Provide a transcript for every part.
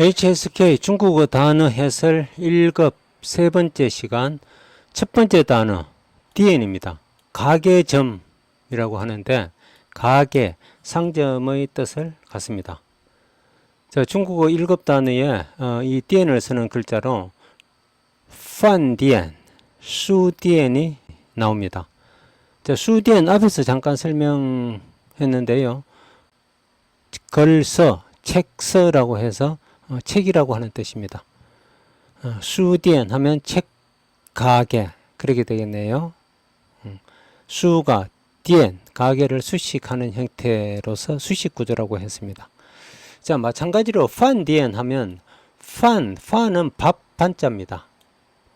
HSK 중국어 단어 해설 1급 세 번째 시간 첫 번째 단어 DN입니다. 가게점이라고 하는데 가게, 상점의 뜻을 갖습니다. 자, 중국어 1급 단어에 어, 이 DN을 쓰는 글자로 판디엔, 수디엔이 나옵니다. 자, 수디엔 앞에서 잠깐 설명했는데요. 글서, 책서라고 해서 어, 책이라고 하는 뜻입니다. 어, 수디엔 하면 책 가게 그렇게 되겠네요. 음, 수가 디엔 가게를 수식하는 형태로서 수식 구조라고 했습니다. 자 마찬가지로 판 디엔 하면 판 판은 밥 반자입니다.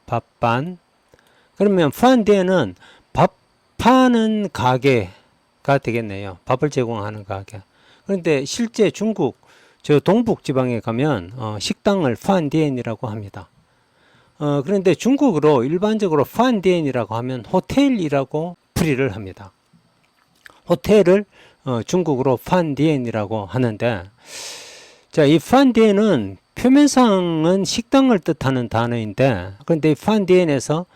밥반 그러면 판 디엔은 밥 파는 가게가 되겠네요. 밥을 제공하는 가게. 그런데 실제 중국 저 동북 지방에 가면 어, 식당을 판디엔이라고 합니다. 어, 그런데 중국으로 일반적으로 판디엔이라고 하면 호텔이라고 풀이를 합니다. 호텔을 어, 중국으로 판디엔이라고 하는데 자, 이 판디엔은 표면상은 식당을 뜻하는 단어인데 그런데 이 판디엔에서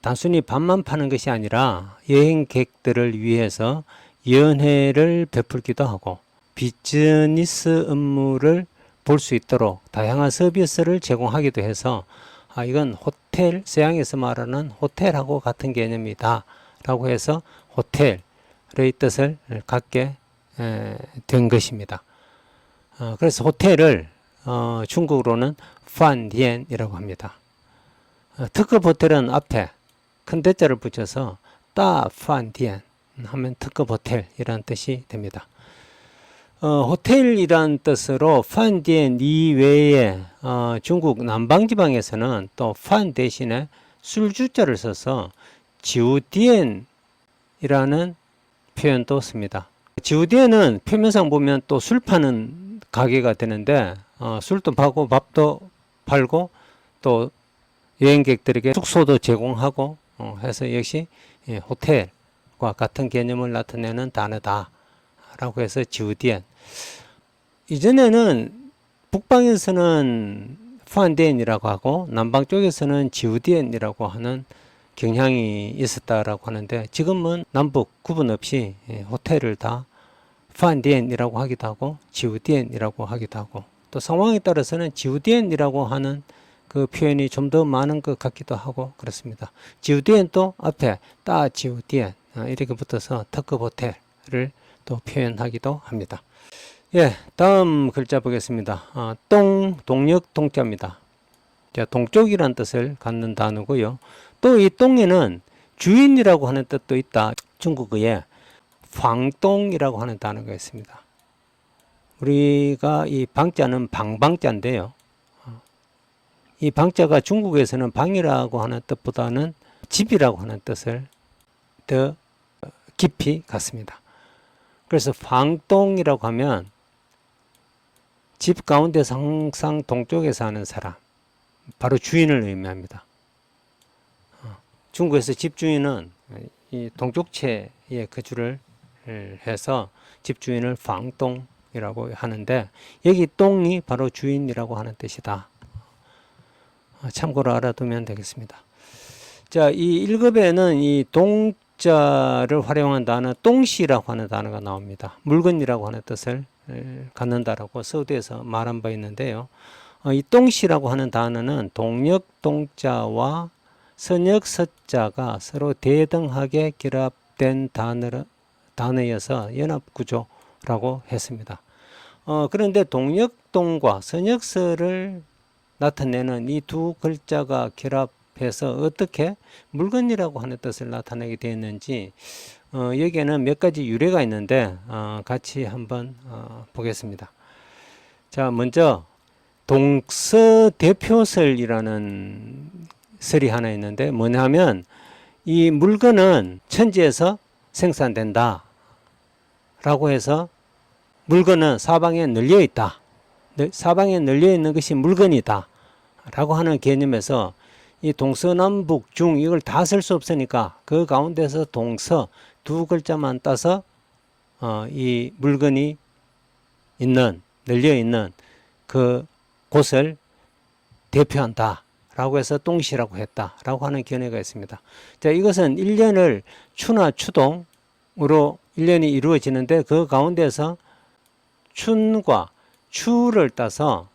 단순히 밥만 파는 것이 아니라 여행객들을 위해서 연회를 베풀기도 하고 비즈니스 업무를 볼 수 있도록 다양한 서비스를 제공하기도 해서 아 이건 호텔 서양에서 말하는 호텔하고 같은 개념이다 라고 해서 호텔의 뜻을 갖게 에, 된 것입니다. 어, 그래서 호텔을 어, 중국으로는 판디엔이라고 합니다. 어, 특급 호텔은 앞에 큰 대자를 붙여서 따 판디엔 하면 특급 호텔이라는 뜻이 됩니다. 어, 호텔이란 뜻으로 판디엔 이외에 어, 중국 남방지방에서는 또판 대신에 술주자를 써서 지우디엔이라는 표현도 씁니다. 지우디엔은 표면상 보면 또 술 파는 가게가 되는데 어, 술도 파고 밥도 팔고 또 여행객들에게 숙소도 제공하고 어, 해서 역시 예, 호텔과 같은 개념을 나타내는 단어다. 라고 해서 지우디엔. 이전에는 북방에서는 판디엔이라고 하고 남방 쪽에서는 지우디엔이라고 하는 경향이 있었다라고 하는데 지금은 남북 구분 없이 예, 호텔을 다 판디엔이라고 하기도 하고 지우디엔이라고 하기도 하고 또 상황에 따라서는 지우디엔이라고 하는 그 표현이 좀 더 많은 것 같기도 하고 그렇습니다. 지우디엔도 앞에 따 지우디엔 어, 이렇게 붙어서 특급 호텔을 또 표현하기도 합니다. 예, 다음 글자 보겠습니다. 아, 동, 동력 동자입니다. 자, 동쪽이란 뜻을 갖는 단어고요. 또 이 동에는 주인이라고 하는 뜻도 있다. 중국어에 황동이라고 하는 단어가 있습니다. 우리가 이 방자는 방방자인데요. 어, 이 방자가 중국에서는 방이라고 하는 뜻보다는 집이라고 하는 뜻을 더 깊이 갖습니다. 그래서 방동이라고 하면 집 가운데서 항상 동쪽에 사는 사람, 바로 주인을 의미합니다. 어, 중국에서 집주인은 이 동쪽체에 거주를 해서 집주인을 방동이라고 하는데 여기 동이 바로 주인이라고 하는 뜻이다. 어, 참고로 알아두면 되겠습니다. 자, 이 1급에는 이 동 자를 활용한 단어 똥시라고 하는 단어가 나옵니다. 물건이라고 하는 뜻을 갖는다라고 서두에서 말한 바 있는데요. 어, 이 똥시라고 하는 단어는 동력 동자와 선역 서자가 서로 대등하게 결합된 단어, 단어여서 연합구조라고 했습니다. 어, 그런데 동력동과 선역서를 나타내는 이 두 글자가 결합 해서 어떻게 물건이라고 하는 뜻을 나타내게 되었는지 어, 여기에는 몇 가지 유래가 있는데 어, 같이 한번 어, 보겠습니다. 자, 먼저 동서 대표설이라는 설이 하나 있는데 뭐냐면 이 물건은 천지에서 생산된다 라고 해서 물건은 사방에 널려 있다. 사방에 널려 있는 것이 물건이다. 라고 하는 개념에서 이 동서남북 중 이걸 다 쓸 수 없으니까 그 가운데서 동서 두 글자만 따서 어, 이 물건이 있는 널려 있는 그 곳을 대표한다. 라고 해서 똥시라고 했다. 라고 하는 견해가 있습니다. 자, 이것은 1년을 추나 추동으로 1년이 이루어지는데 그 가운데서 춘과 추를 따서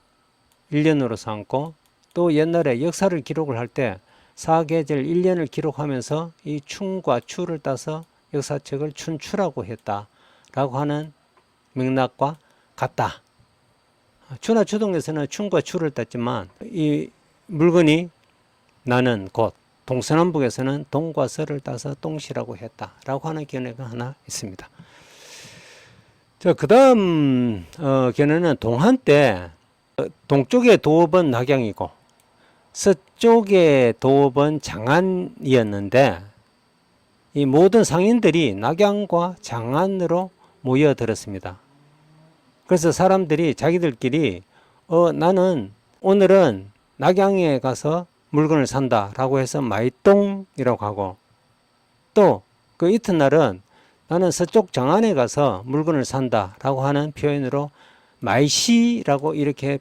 1년으로 삼고 또 옛날에 역사를 기록을 할 때 사계절 1년을 기록하면서 이 춘과 추를 따서 역사책을 춘추라고 했다라고 하는 맥락과 같다. 추나 추동에서는 춘과 추를 땄지만 이 물건이 나는 곧 동서남북에서는 동과 서를 따서 동시라고 했다라고 하는 견해가 하나 있습니다. 자, 그 다음 어, 견해는 동한 때 어, 동쪽의 도읍은 낙양이고 서쪽의 도읍은 장안이었는데 이 모든 상인들이 낙양과 장안으로 모여들었습니다. 그래서 사람들이 자기들끼리 어 나는 오늘은 낙양에 가서 물건을 산다라고 해서 마이똥이라고 하고 또 그 이튿날은 나는 서쪽 장안에 가서 물건을 산다라고 하는 표현으로 마이시라고 이렇게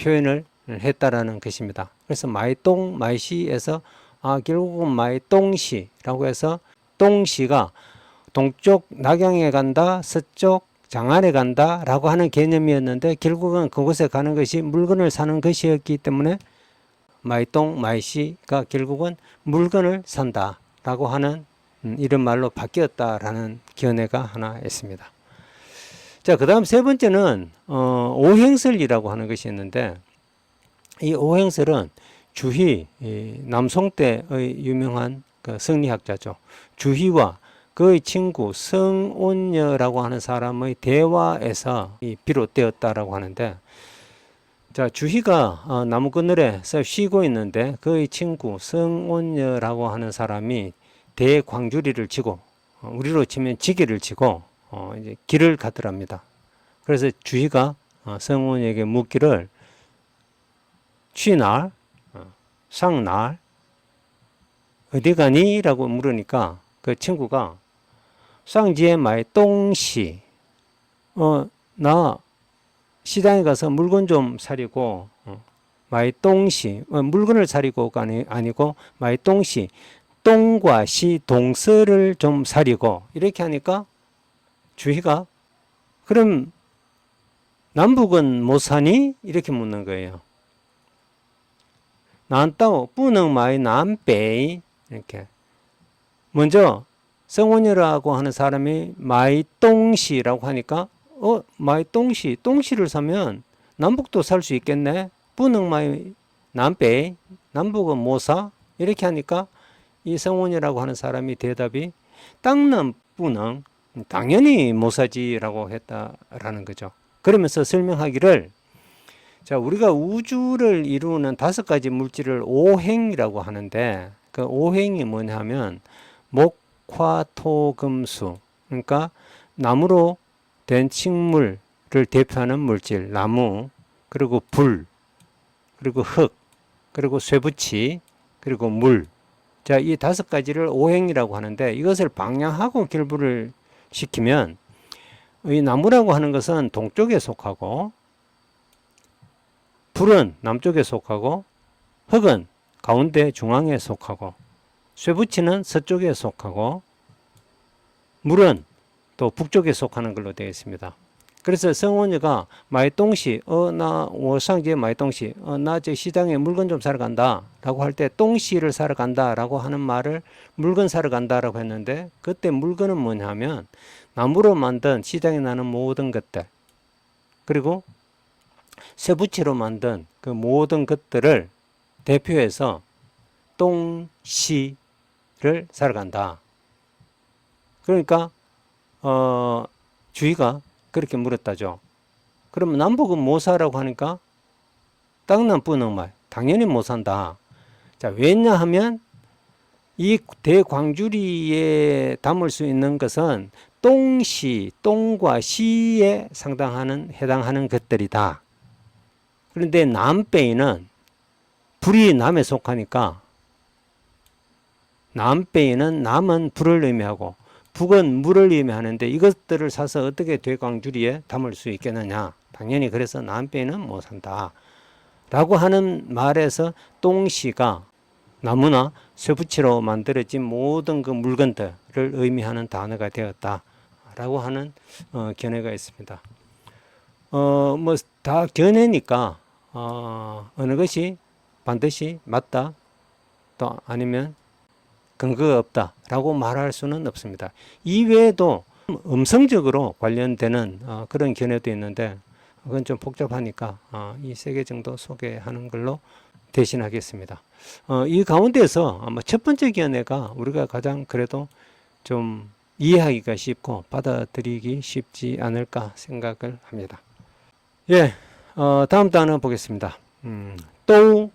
표현을 했다라는 것입니다. 그래서 마이똥 마이시에서 아 결국은 마이똥시라고 해서 똥시가 동쪽 낙양에 간다, 서쪽 장안에 간다라고 하는 개념이었는데 결국은 그곳에 가는 것이 물건을 사는 것이었기 때문에 마이똥 마이시가 결국은 물건을 산다라고 하는 음, 이런 말로 바뀌었다라는 견해가 하나 있습니다. 자, 그 다음 세 번째는 어, 오행설이라고 하는 것이 있는데 이 오행설은 주희 이 남송 때의 유명한 그 성리학자죠. 주희와 그의 친구 성온녀라고 하는 사람의 대화에서 이 비롯되었다라고 하는데 자 주희가 어, 나무 그늘에서 쉬고 있는데 그의 친구 성온녀라고 하는 사람이 대광주리를 지고 어, 우리로 치면 지게를 지고 어, 이제 길을 가더랍니다. 그래서 주희가 어, 성온에게 묻기를 취날 어, 상날 어디 가니? 라고 물으니까 그 친구가 쌍지에 마이 똥시 어, 나 시장에 가서 물건 좀 사려고 어, 마이 똥시 어, 물건을 사려고가 아니, 아니고 마이 똥시 똥과 시 동서를 좀 사려고 이렇게 하니까 주희가 그럼 남북은 못 사니? 이렇게 묻는 거예요. 난따오 뿌능 마이 남北 이렇게. 먼저 성원이라고 하는 사람이 마이 똥시라고 하니까 어 마이 똥시 똥시를 사면 남북도 살 수 있겠네. 뿌능 마이 남北남북은 못 사? 이렇게 하니까 이 성원이라고 하는 사람이 대답이 땅는 뿌능 당연히 못 사지라고 했다라는 거죠. 그러면서 설명하기를 자, 우리가 우주를 이루는 다섯 가지 물질을 오행이라고 하는데 그 오행이 뭐냐면 목, 화, 토, 금, 수. 그러니까 나무로 된 식물을 대표하는 물질, 나무, 그리고 불, 그리고 흙, 그리고 쇠붙이, 그리고 물. 자, 이 다섯 가지를 오행이라고 하는데 이것을 방향하고 결부를 시키면 이 나무라고 하는 것은 동쪽에 속하고 불은 남쪽에 속하고 흙은 가운데 중앙에 속하고 쇠붙이는 서쪽에 속하고 물은 또 북쪽에 속하는 걸로 되어 있습니다. 그래서 성원이가 마이똥시 어나 워상제 마이똥시 어나 저 시장에 물건 좀 사러 간다라고 할때 똥시를 사러 간다라고 하는 말을 물건 사러 간다라고 했는데 그때 물건은 뭐냐면 나무로 만든 시장에 나는 모든 것들 그리고 쇠붙이로 만든 그 모든 것들을 대표해서 똥시를 사러 간다. 그러니까 어 주희가 그렇게 물었다죠. 그러면 남북은 못 사라고 하니까 땅난 뿌는 말 당연히 못 산다. 자 왜냐하면 이 대광주리에 담을 수 있는 것은 똥시, 똥과 시에 상당하는 해당하는 것들이다. 그런데 남배에는 불이 남에 속하니까 남배에는 남은 불을 의미하고 북은 물을 의미하는데 이것들을 사서 어떻게 대광주리에 담을 수 있겠느냐. 당연히 그래서 남배에는 못 산다. 라고 하는 말에서 똥시가 나무나 쇠붙이로 만들어진 모든 그 물건들을 의미하는 단어가 되었다 라고 하는 어, 견해가 있습니다. 어, 뭐 다 견해니까 어, 어느 것이 반드시 맞다 또 아니면 근거가 없다라고 말할 수는 없습니다. 이외에도 음성적으로 관련되는 어, 그런 견해도 있는데 그건 좀 복잡하니까 어, 이세 개 정도 소개하는 걸로 대신하겠습니다. 어, 이 가운데서 아마 첫 번째 견해가 우리가 가장 그래도 좀 이해하기가 쉽고 받아들이기 쉽지 않을까 생각을 합니다. 예, 어, 다음 단어 보겠습니다. 음, 또,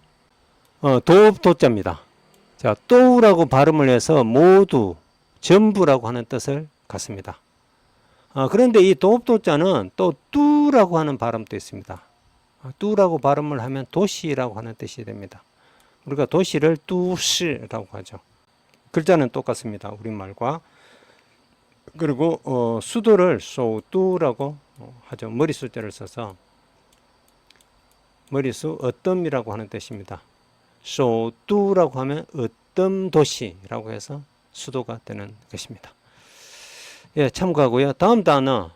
어, 도읍 도자입니다. 자, 또라고 발음을 해서 모두, 전부라고 하는 뜻을 갖습니다. 어, 그런데 이 도읍 도자는 또 뚜라고 하는 발음도 있습니다. 아, 뚜라고 발음을 하면 도시라고 하는 뜻이 됩니다. 우리가 도시를 뚜시라고 하죠. 글자는 똑같습니다. 우리말과. 그리고 어, 수도를 소뚜라고 어, 하죠. 머리 숫자를 써서 머리수 어떤이라고 하는 뜻입니다. 소뚜라고 하면 어떤 도시라고 해서 수도가 되는 것입니다. 예, 참고하고요. 다음 단어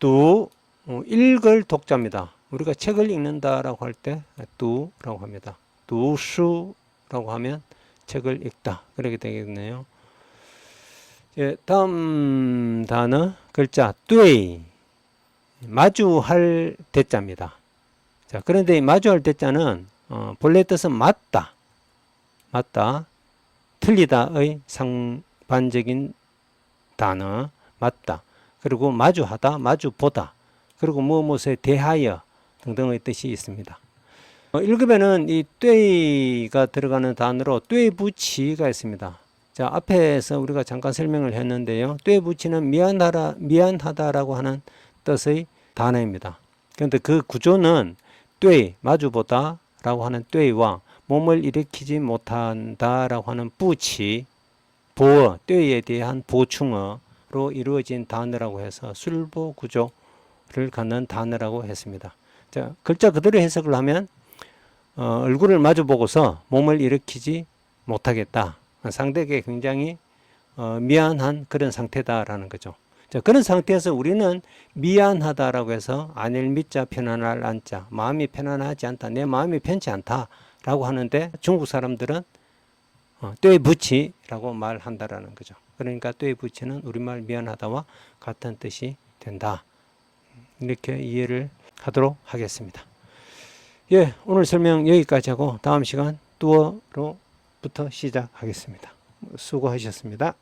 두 어, 읽을 독자입니다. 우리가 책을 읽는다라고 할 때 두라고 합니다. 두수라고 하면 책을 읽다 그렇게 되겠네요. 예, 다음 단어 글자 뚜이 마주할 대자입니다. 자, 그런데 이 마주할 대자는 어, 본래 뜻은 맞다, 맞다, 틀리다의 상반적인 단어 맞다. 그리고 마주하다, 마주보다. 그리고 무엇에 대하여 등등의 뜻이 있습니다. 어, 1급에는 이 떼가 들어가는 단어로 떼부치가 있습니다. 자, 앞에서 우리가 잠깐 설명을 했는데요. 떼부치는 미안하다, 미안하다라고 하는 뜻의 단어입니다. 그런데 그 구조는 떼, 마주보다 라고 하는 떼와 몸을 일으키지 못한다라고 하는 부치, 보어, 떼에 대한 보충어로 이루어진 단어라고 해서 술보 구조를 갖는 단어라고 했습니다. 자, 글자 그대로 해석을 하면 어, 얼굴을 마주 보고서 몸을 일으키지 못하겠다. 상대에게 굉장히 어, 미안한 그런 상태다라는 거죠. 자, 그런 상태에서 우리는 미안하다라고 해서 안일 미자 편안할 안자 마음이 편안하지 않다 내 마음이 편치 않다라고 하는데 중국 사람들은 어, 떼 부치라고 말한다라는 거죠. 그러니까 떼 부치는 우리말 미안하다와 같은 뜻이 된다. 이렇게 이해를 하도록 하겠습니다. 예, 오늘 설명 여기까지 하고 다음 시간 뚜어로부터 시작하겠습니다. 수고하셨습니다.